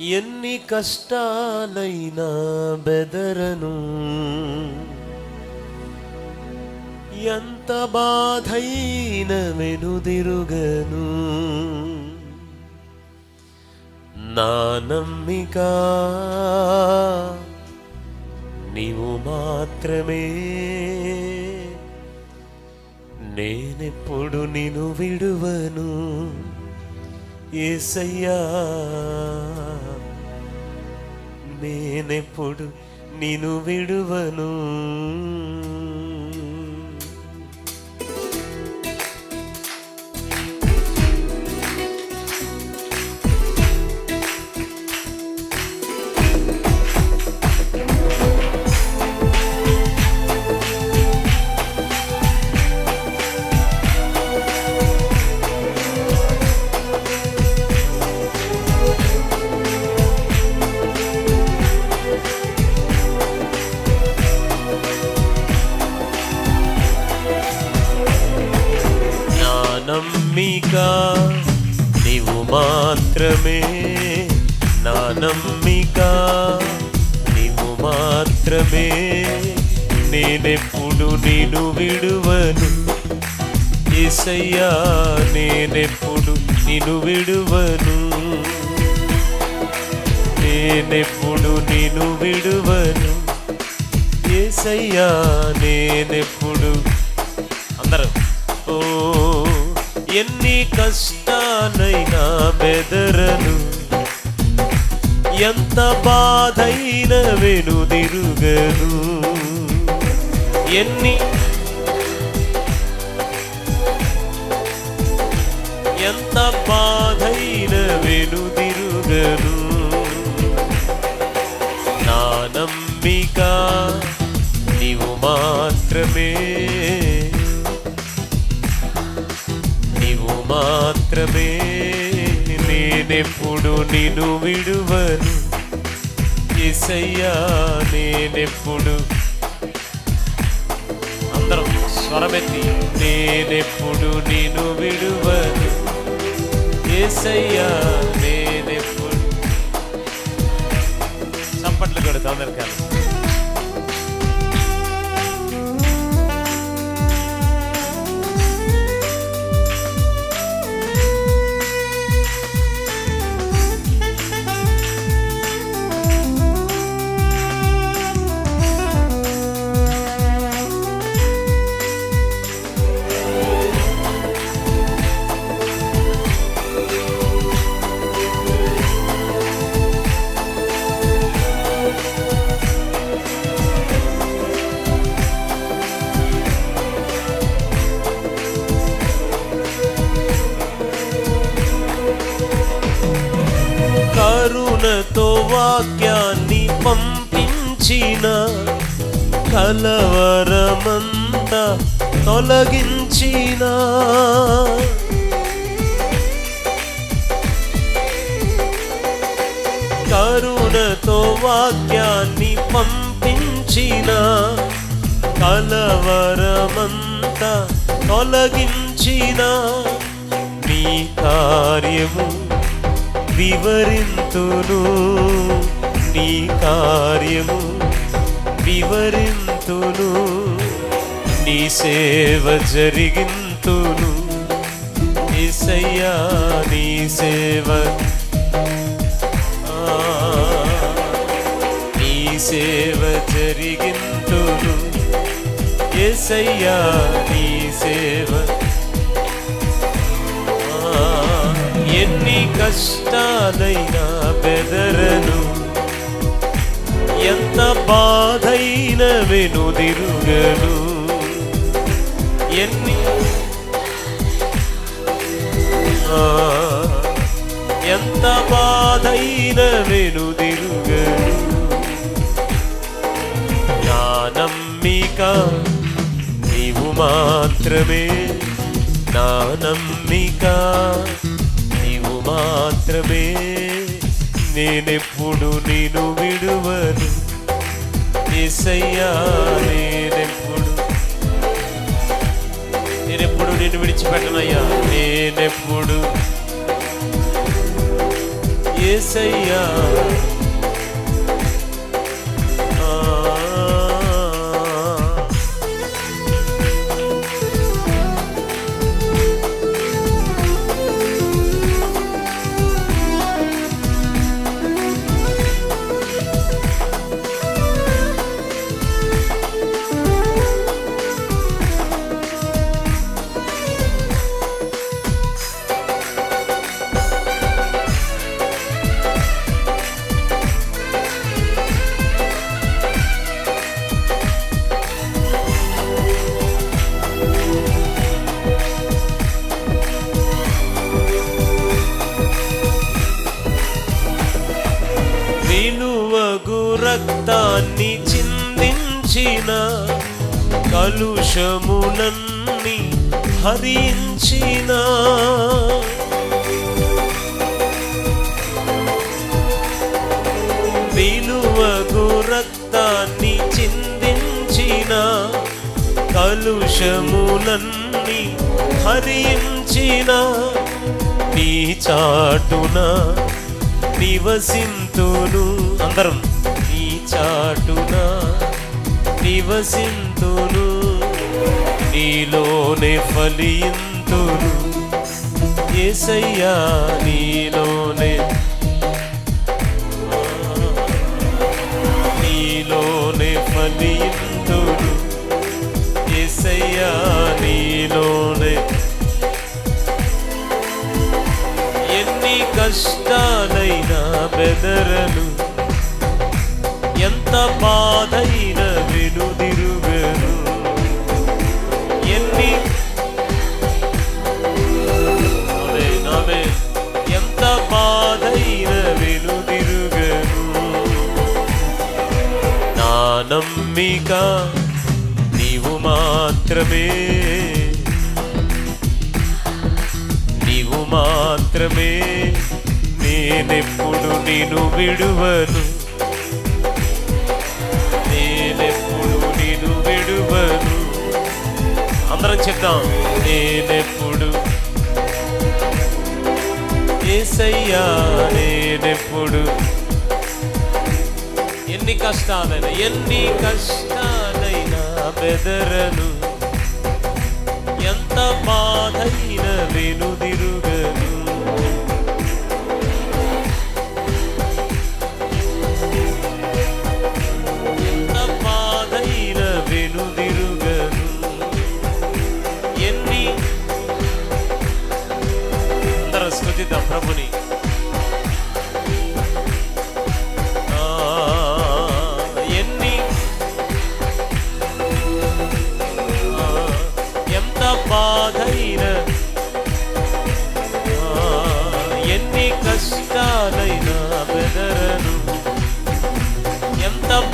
ఎన్ని కష్టాలైనా బెదరను. ఎంత బాధైన వెనుదిరుగను. నా నమ్మిక నీవు మాత్రమే. నేనెప్పుడు నిన్ను విడువను. ఏసయ్యా నేనెప్పుడు నిన్ను విడువను? నా నమ్మిక నీవు మాత్రమే. నేనెప్పుడు నేను విడువను. ఏసయ్యా నేనెప్పుడు నిన్ను విడువను. నేనెప్పుడు నిన్ను విడువను. ఏసయ్యా నేనెప్పుడు. అందరూ. ఎన్ని కష్టాలైనా బెదరను. ఎంత బాధైన వెనుదిరుగను ఎన్ని ఎంత బాధైన వెనుదిరుగను నా నమ్మిక నీవు మాత్రమే. మాత్రమే నేనెప్పుడు నిన్ను విడువను? ఎసయ్యా నేనెప్పుడు? అందరం స్వరమెత్తి నేనెప్పుడు నిన్ను విడువను? ఎసయ్యా నే పంపించిన కలవరమంతా తొలగించిన. కరుణతో వాక్యాన్ని పంపించిన కలవరమంతా తొలగించిన. నీ కార్యము వివరింతును. నీ కార్యము వివరింతును నీ సేవ జరిగింతును. ఇసయ్యా నీ సేవ. ఆ, నీ సేవ జరిగింతును. ఎసయ్యా నీ సేవ. ఆ, ఎన్ని కష్టాలైనా బెదరను. ఎంత బాధైన వెనుదిరుగను. ఎన్ని ఎంత బాధైన వెనుదిరుగను. నా నమ్మిక నీవు మాత్రమే. నా నమ్మిక నీవు మాత్రమే. నేనెప్పుడు నేను విడువను. ఏసయ్యా నేనెప్పుడు నేనెప్పుడు నిన్ను విడిచిపెట్టనయ్యా నేనెప్పుడు ఏసయ్యా రక్తాన్ని చిందించిన కలుషములన్నీ హరించిన. విలువగు రక్తాన్ని చిందించిన కలుషములన్నీ హరించిన. నీ చాటున నివసింతును. అందరం చాటున నివసింతును. నీలోనే ఫలింతును. ఏసయ్యా నీలోనే. నీలోనే ఫలింతును. ఏసయ్యా నీలోనే. ఎన్ని కష్టాలైనా బెదరను. ఎంత బాధైన వెనుదిరుగను ఎన్ని? ఎంత బాధైన వెనుదిరుగను నా నమ్మిక నీవు మాత్రమే. నీవు మాత్రమే. నేనెప్పుడు నేను విడువను. చెప్దాం. నేనెప్పుడు? ఏసయ్యా నేనెప్పుడు? ఎన్ని కష్టాలైనా ఎన్ని కష్టాలైనా బెదరను. ఎంత బాధైన వెనుదిరుగను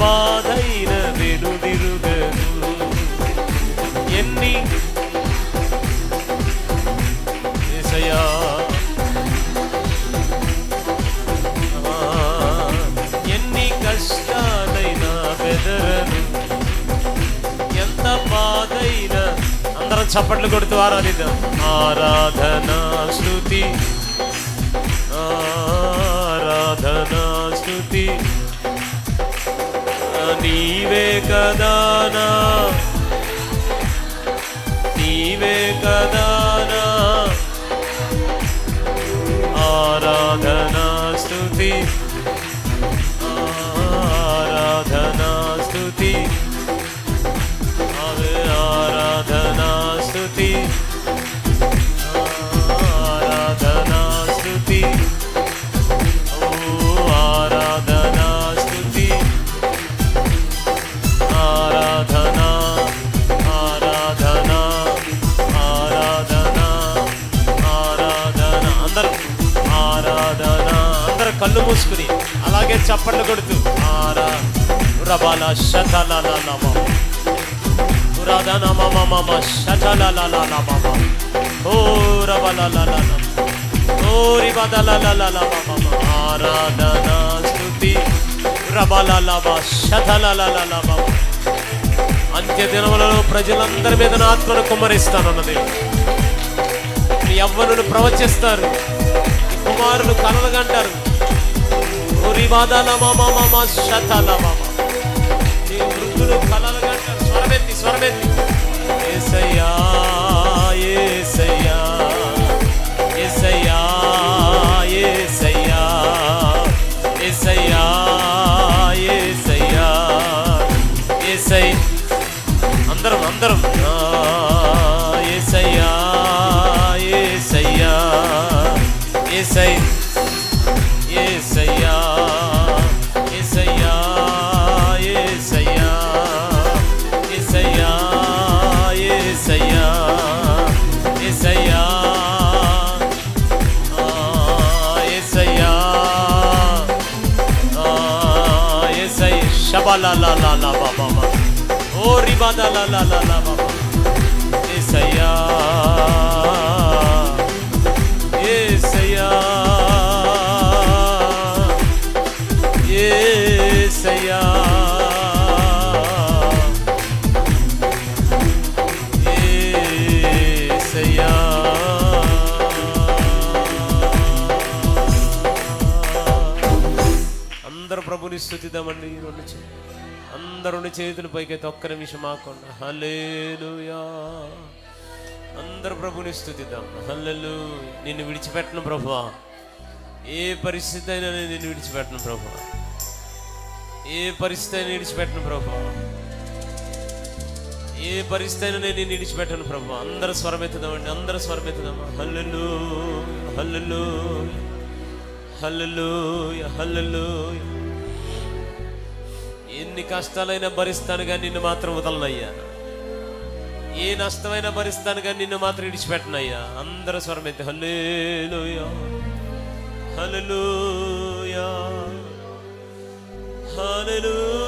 బాధైన వెనుదిరుగను. ఎన్ని? యేసయ్యా, ఎన్ని కష్టాలైనా బెదరను. ఎంత బాధైనా. అందరం చప్పట్లు కొడుతూ ఆరాధిద్దాం. ఆరాధన శృతి ఆరాధన శృతి నీవే కదానా నీవే కదానా ఆరాధనా స్థుతి చప్పట్లు కొడుతూ. ఆరా రబాల శతలాల పురాధన మమ మమ శతలాల మమ ఓ రబల ఓ రిబదల మమ ఆరాధన స్తుతి రబల శతలాల మమ అంత్య దినములలో ప్రజలందరి మీద నా ఆత్మను కుమ్మరిస్తానన్నది. మీ యవ్వనులు ప్రవచిస్తారు. ఈ కుమారులు కలలు వివాదాల మమ మమ శతల మమ నీ వృద్ధులు కలలు గంట స్వరమెత్తి స్వరమెత్తి ఏసయ్యా ఏసయ్యా ఏసయ్యా ఏసయ్యా ఏసయ్యా ఏసయ్యా ఏసై అందరం అందరం ఏసయ్యా ఏసయ్యా ఏసై Shaba la la la la ba ba ba. Oh ribada la la la la ba ba. దేవుని స్థుతిద్దామండి రెండు చే- అందరు రెండు చేతులు పైకైతే ఒక్క నిమిషం ఆకుండా హలేలుయా అందరు ప్రభుని స్థుతిద్దాం. హల్లెలు నిన్ను విడిచిపెట్టను ప్రభువా. ఏ పరిస్థితి అయినా నేను నిన్ను విడిచిపెట్టను ప్రభువా. ఏ పరిస్థితి అయినా విడిచిపెట్టను ప్రభువా. ఏ పరిస్థితి అయినా నేను నిన్ను విడిచిపెట్టను ప్రభు అందరు స్వరమెత్తుదామండి. అందరూ స్వరమెత్తుదామా. హల్లెలు హల్లెలు హల్లెలు హల్లెలు ఎన్ని కష్టాలైనా భరిస్తాను కానీ నిన్ను మాత్రం వదలనయ్యా. ఏ నష్టమైనా భరిస్తాను కానీ నిన్ను మాత్రం విడిచిపెట్టనయ్యా. అందరూ అయితే హల్లేలుయా హల్లెలూయా హల్లెలూయా.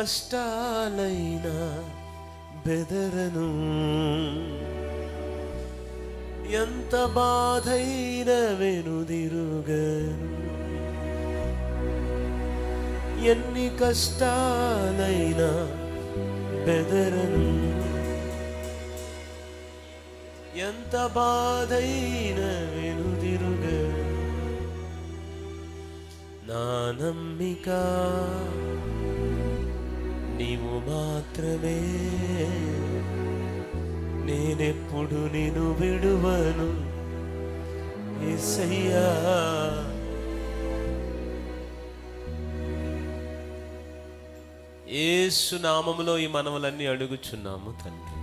కష్టాలైనా బెదరను. ఎంత బాధైన వెనుదిరుగను ఎన్ని కష్టాలైనా బెదరను. ఎంత బాధైన వెనుదిరుగ నా నమ్మిక నీవు మాత్రమే. నేనెప్పుడు నేను విడువను? ఎసయ్యా ఏసు నామములో ఈ మనములన్నీ అడుగుచున్నాము తండ్రి.